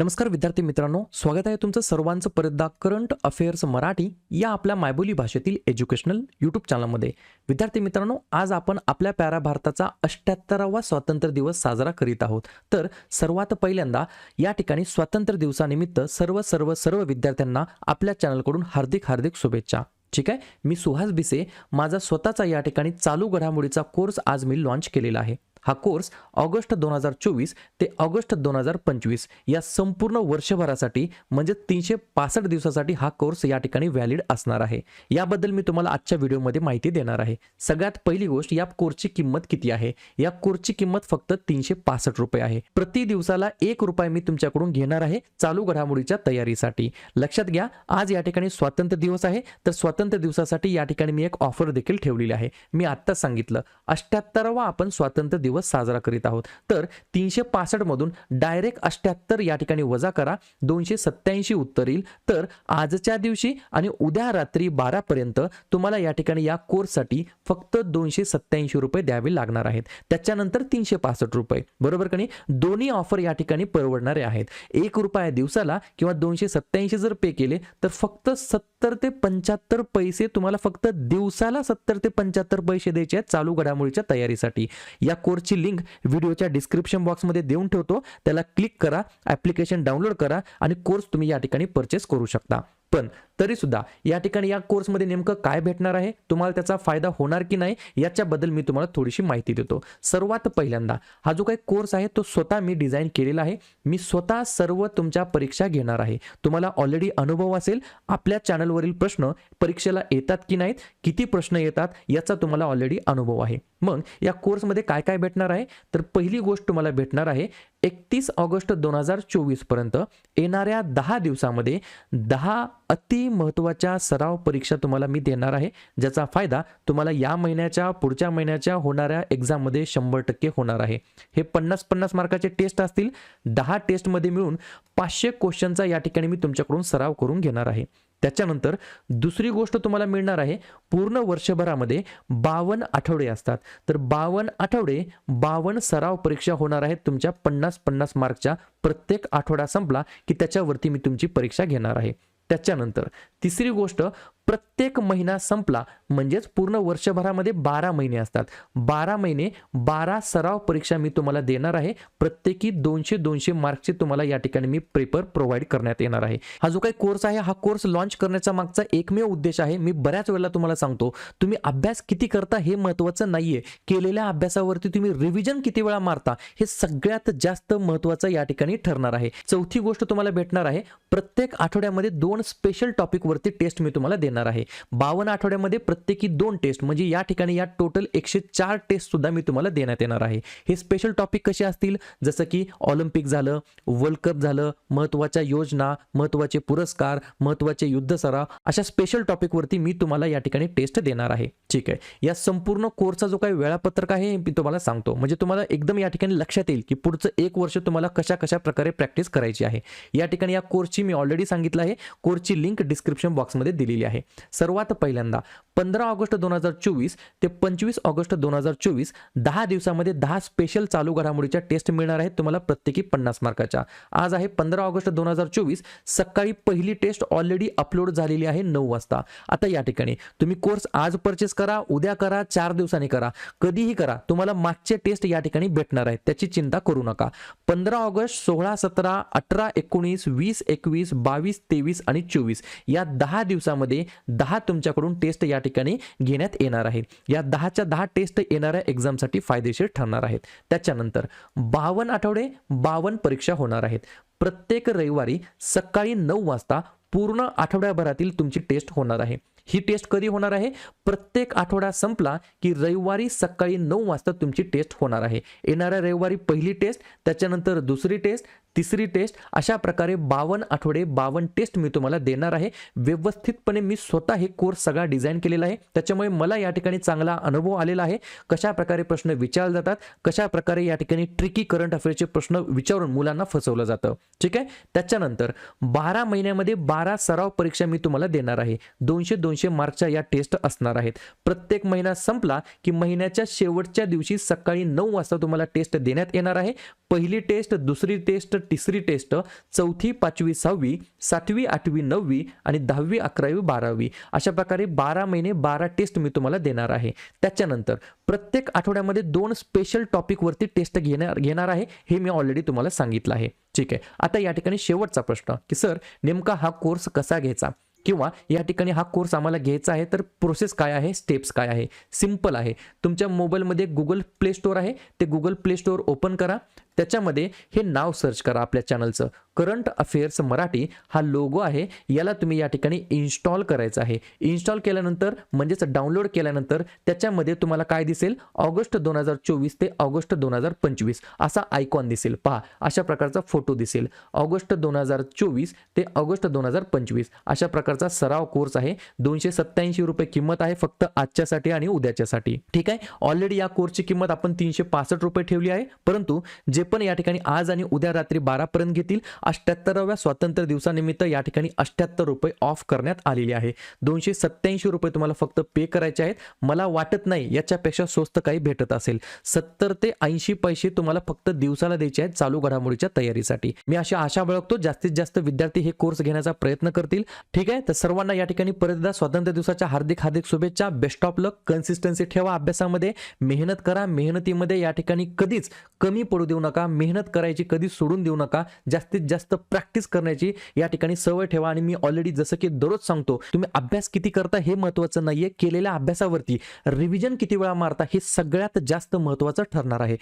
नमस्कार विद्यार्थी मित्रांनो स्वागत आहे तुमचं सर्वांचं परतदा करंट अफेअर्स मराठी या आपल्या मायबोली भाषेतील एज्युकेशनल यूट्यूब चॅनलमध्ये विद्यार्थी मित्रांनो आज आपण आपल्या प्यारा भारताचा अष्ट्याहत्तरावा स्वातंत्र्य दिवस साजरा करीत आहोत. तर सर्वात पहिल्यांदा या ठिकाणी स्वातंत्र्य दिवसानिमित्त सर्व सर्व सर्व विद्यार्थ्यांना आपल्या चॅनलकडून हार्दिक हार्दिक शुभेच्छा. ठीक आहे? मी सुहास बिसे माझा स्वतःचा या ठिकाणी चालू घडामोडीचा कोर्स आज मी लॉन्च केलेला आहे. हा कोर्स ऑगस्ट दोन हजार चोवीस ते ऑगस्ट दोन हजार पंचवीस या संपूर्ण वर्षभरासाठी म्हणजे तीनशे पासष्ट दिवसासाठी हा कोर्स या ठिकाणी व्हॅलिड असणार आहे. याबद्दल मी तुम्हाला आजच्या व्हिडिओमध्ये माहिती देणार आहे. सगळ्यात पहिली गोष्ट या कोर्सची किंमत किती आहे? या कोर्सची किंमत फक्त तीनशे पासष्ट रुपये आहे. प्रति दिवसाला एक रुपये मी तुमच्याकडून घेणार आहे चालू घडामोडीच्या तयारीसाठी. लक्षात घ्या आज या ठिकाणी स्वातंत्र्य दिवस आहे तर स्वातंत्र्य दिवसासाठी या ठिकाणी मी एक ऑफर देखील ठेवलेली आहे. मी आत्ताच सांगितलं अष्ट्याहत्तरावा आपण स्वातंत्र्य दिवस साजरा करीत आहोत. तर तीनशे पासष्टमधून डायरेक्ट अष्ट्याहत्तर या ठिकाणी वजा करा. दोनशे सत्याऐंशी उत्तर येईल. तर आजच्या दिवशी आणि उद्या रात्री बारापर्यंत तुम्हाला या ठिकाणी या कोर्ससाठी फक्त दोनशे सत्याऐंशी रुपये द्यावे लागणार आहेत. त्याच्यानंतर तीनशे पासष्ट रुपये. बरोबर का नाही? दोन्ही ऑफर या ठिकाणी परवडणारे आहेत. एक रुपया दिवसाला किंवा दोनशे सत्याऐंशी जर पे केले तर फक्त सत्तर ते पंच्याहत्तर पैसे तुम्हाला फक्त दिवसाला सत्तर ते पंच्याहत्तर पैसे द्यायचे आहेत चालू घडामोडीच्या तयारीसाठी. या कोर्सची लिंक व्हिडिओच्या डिस्क्रिप्शन बॉक्समध्ये देऊन ठेवतो. त्याला क्लिक करा ॲप्लिकेशन डाउनलोड करा आणि कोर्स तुम्ही या ठिकाणी परचेस करू शकता. पण तरीसुद्धा या ठिकाणी या कोर्समध्ये नेमकं काय भेटणार आहे? तुम्हाला त्याचा फायदा होणार की नाही? याच्याबद्दल मी तुम्हाला थोडीशी माहिती देतो. सर्वात पहिल्यांदा हा जो काही कोर्स आहे तो स्वतः मी डिझाईन केलेला आहे. मी स्वतः सर्व तुमच्या परीक्षा घेणार आहे. तुम्हाला ऑलरेडी अनुभव असेल आपल्या चॅनलवरील प्रश्न परीक्षेला येतात की नाहीत किती प्रश्न येतात याचा तुम्हाला ऑलरेडी अनुभव आहे. मग या कोर्समध्ये काय काय भेटणार आहे? तर पहिली गोष्ट तुम्हाला भेटणार आहे एकतीस ऑगस्ट दोन हजार चोवीसपर्यंत येणाऱ्या दहा दिवसामध्ये दहा अति महत्त्वाच्या सराव परीक्षा तुम्हाला मी देणार आहे ज्याचा फायदा तुम्हाला या महिन्याच्या पुढच्या महिन्याच्या होणाऱ्या एक्झाममध्ये शंभर टक्के होणार आहे. हे पन्नास पन्नास मार्काचे टेस्ट असतील दहा टेस्टमध्ये मिळून पाचशे क्वेश्चनचा या ठिकाणी मी तुमच्याकडून सराव करून घेणार आहे. त्याच्यानंतर दुसरी गोष्ट तुम्हाला मिळणार आहे पूर्ण वर्षभरामध्ये बावन्न आठवडे असतात. तर बावन्न आठवडे बावन्न सराव परीक्षा होणार आहेत तुमच्या पन्नास पन्नास मार्कच्या. प्रत्येक आठवडा संपला की त्याच्यावरती मी तुमची परीक्षा घेणार आहे. त्याच्यानंतर तिसरी गोष्ट प्रत्येक महिना संपला म्हणजेच पूर्ण वर्षभरामध्ये बारा महिने असतात. बारा महिने बारा सराव परीक्षा मी तुम्हाला देणार आहे. प्रत्येकी दोनशे दोनशे मार्कची तुम्हाला या ठिकाणी मी पेपर प्रोव्हाइड करण्यात येणार आहे. हा जो काही कोर्स आहे हा कोर्स लॉन्च करण्याचा मागचा एकमेव उद्देश आहे. मी बऱ्याच वेळेला तुम्हाला सांगतो तुम्ही अभ्यास किती करता हे महत्त्वाचं नाहीये. केलेल्या अभ्यासावरती तुम्ही रिव्हिजन किती वेळा मारता हे सगळ्यात जास्त महत्त्वाचं या ठिकाणी ठरणार आहे. चौथी गोष्ट तुम्हाला भेटणार आहे प्रत्येक आठवड्यामध्ये दोन स्पेशल टॉपिकवरती टेस्ट मी तुम्हाला देणार आहे. बावन्न आठवड्यामध्ये प्रत्येकी दोन टेस्ट म्हणजे या ठिकाणी या टोटल एकशे चार टेस्ट सुद्धा मी तुम्हाला देण्यात येणार आहे. हे स्पेशल टॉपिक कसे असतील? जसं की ऑलिम्पिक झालं वर्ल्ड कप झालं महत्त्वाच्या योजना महत्त्वाचे पुरस्कार महत्त्वाचे युद्ध सराव अशा स्पेशल टॉपिकवरती मी तुम्हाला या ठिकाणी टेस्ट देणार आहे. ठीक आहे. या संपूर्ण कोर्सचा जो काही वेळापत्रक आहे हे मी तुम्हाला सांगतो. म्हणजे तुम्हाला एकदम या ठिकाणी लक्षात येईल की पुढचं एक वर्ष तुम्हाला कशा कशा प्रकारे प्रॅक्टिस करायची आहे. या ठिकाणी या कोर्सची मी ऑलरेडी सांगितलं आहे. कोर्सची लिंक डिस्क्रिप्शन बॉक्समध्ये दिलेली आहे. सर्वात पहिल्यांदा पंधरा ऑगस्ट दोन हजार चोवीस ते पंचवीस ऑगस्ट दोन हजार चोवीस दहा दिवसामध्ये दहा स्पेशल चालू घडामोडीच्या टेस्ट मिळणार आहेत तुम्हाला प्रत्येकी पन्नास मार्काच्या. आज आहे पंधरा ऑगस्ट दोन हजार चोवीस सकाळी पहिली टेस्ट ऑलरेडी अपलोड झालेली आहे नऊ वाजता. आता या ठिकाणी तुम्ही कोर्स आज परचेस करा उद्या करा चार दिवसांनी करा. कधीही करा तुम्हाला मागचे टेस्ट या ठिकाणी भेटणार आहेत त्याची चिंता करू नका. पंधरा ऑगस्ट सोळा सतरा अठरा एकोणीस वीस एकवीस बावीस तेवीस आणि चोवीस या दहा दिवसामध्ये दहा तुमच्याकडून टेस्ट या ठिकाणी घेण्यात येणार आहे या दहाच्या दहा टेस्ट येणाऱ्या एक्झामसाठी फायदेशीर ठरणार आहेत. त्याच्यानंतर बावन्न आठवडे बावन्न परीक्षा होणार आहेत. प्रत्येक रविवारी सकाळी नऊ वाजता पूर्ण आठवड्याभरातील तुमची टेस्ट होणार आहे. ही टेस्ट कधी होणार आहे? प्रत्येक आठवडा संपला की रविवारी सकाळी नऊ वाजता तुमची टेस्ट होणार आहे. येणाऱ्या रविवारी पहिली टेस्ट त्याच्यानंतर दुसरी टेस्ट तिसरी टेस्ट अशा प्रकारे बावन्न आठवडे बावन्न टेस्ट मी तुम्हाला देणार आहे. व्यवस्थितपणे मी स्वतः हे कोर्स सगळा डिझाईन केलेला आहे. त्याच्यामुळे मला या ठिकाणी चांगला अनुभव आलेला आहे. कशा प्रकारे प्रश्न विचारले जातात कशा प्रकारे या ठिकाणी ट्रिकी करंट अफेअरचे प्रश्न विचारून मुलांना फसवलं जातं. ठीक आहे? त्याच्यानंतर बारा महिन्यामध्ये बारा सराव परीक्षा मी तुम्हाला देणार आहे. दोनशे दोनशे मार्कच्या या टेस्ट असणार आहेत. प्रत्येक महिना संपला की महिन्याच्या शेवटच्या दिवशी सकाळी नऊ वाजता तुम्हाला टेस्ट देण्यात येणार आहे. पहिली टेस्ट दुसरी टेस्ट तिसरी टेस्ट चौथी पाचवी सहावी सातवी आठवी नववी आणि दहावी अकरावी बारावी अशा प्रकारे बारा महिने बारा टेस्ट मी तुम्हाला देणार आहे. त्याच्यानंतर प्रत्येक आठवड्यामध्ये दोन स्पेशल टॉपिकवरती टेस्ट घेणार घेणार आहे हे मी ऑलरेडी तुम्हाला सांगितलं आहे. ठीक आहे. आता या ठिकाणी शेवटचा प्रश्न की सर नेमका हा कोर्स कसा घ्यायचा? किंवा या ठिकाणी हा कोर्स आम्हाला घ्यायचा आहे तर प्रोसेस काय आहे? स्टेप्स काय आहे? सिंपल आहे. तुमच्या मोबाईलमध्ये गुगल प्ले स्टोअर आहे. ते गुगल प्ले स्टोअर ओपन करा. त्याच्यामध्ये हे नाव सर्च करा आपल्या चॅनलचं. करंट अफेअर्स मराठी हा लोगो आहे. याला तुम्ही या ठिकाणी इन्स्टॉल करायचं आहे. इन्स्टॉल केल्यानंतर म्हणजेच डाउनलोड केल्यानंतर त्याच्यामध्ये तुम्हाला काय दिसेल? ऑगस्ट दोन हजार चोवीस ते ऑगस्ट दोन हजार पंचवीस असा आयकॉन दिसेल. पहा अशा प्रकारचा फोटो दिसेल. ऑगस्ट दोन हजार चोवीस ते ऑगस्ट दोन हजार पंचवीस अशा प्रकारचा सराव कोर्स आहे. दोनशे सत्याऐंशी रुपये किंमत आहे फक्त आजच्यासाठी आणि उद्याच्यासाठी. ठीक आहे? ऑलरेडी या कोर्सची किंमत आपण तीनशे पासष्ट रुपये ठेवली आहे. परंतु जे पण या ठिकाणी आज आणि उद्या रात्री बारापर्यंत घेतील. अठ्याहत्तराव्या स्वातंत्र्य दिवसानिमित्त या ठिकाणी अठ्याहत्तर रुपये ऑफ करण्यात आलेली आहे. दोनशे सत्याऐंशी रुपये तुम्हाला फक्त पे करायचे आहेत. मला वाटत नाही याच्यापेक्षा स्वस्त काही भेटत असेल. सत्तर ते ऐंशी पैसे तुम्हाला फक्त दिवसाला द्यायचे आहेत चालू घडामोडीच्या तयारीसाठी. मी अशी आशा बाळगतो जास्तीत जास्त विद्यार्थी हे कोर्स घेण्याचा प्रयत्न करतील. ठीक आहे? तर सर्वांना या ठिकाणी परत एकदा स्वातंत्र्य दिवसाच्या हार्दिक हार्दिक शुभेच्छा. बेस्ट ऑफ लक कन्सिस्टन्सी ठेवा अभ्यासामध्ये. मेहनत करा. मेहनतीमध्ये या ठिकाणी कधीच कमी पडू देऊ नका. मेहनत करायची कधी सोडून देऊ नका. जास्तीत जास्त प्रॅक्टिस करण्याची या ठिकाणी सवय ठेवा. आणि मी ऑलरेडी जसं की दररोज सांगतो तुम्ही अभ्यास किती करता हे महत्त्वाचं नाहीये. केलेल्या अभ्यासावरती रिव्हिजन किती वेळा मारता हे सगळ्यात जास्त महत्त्वाचं ठरणार आहे.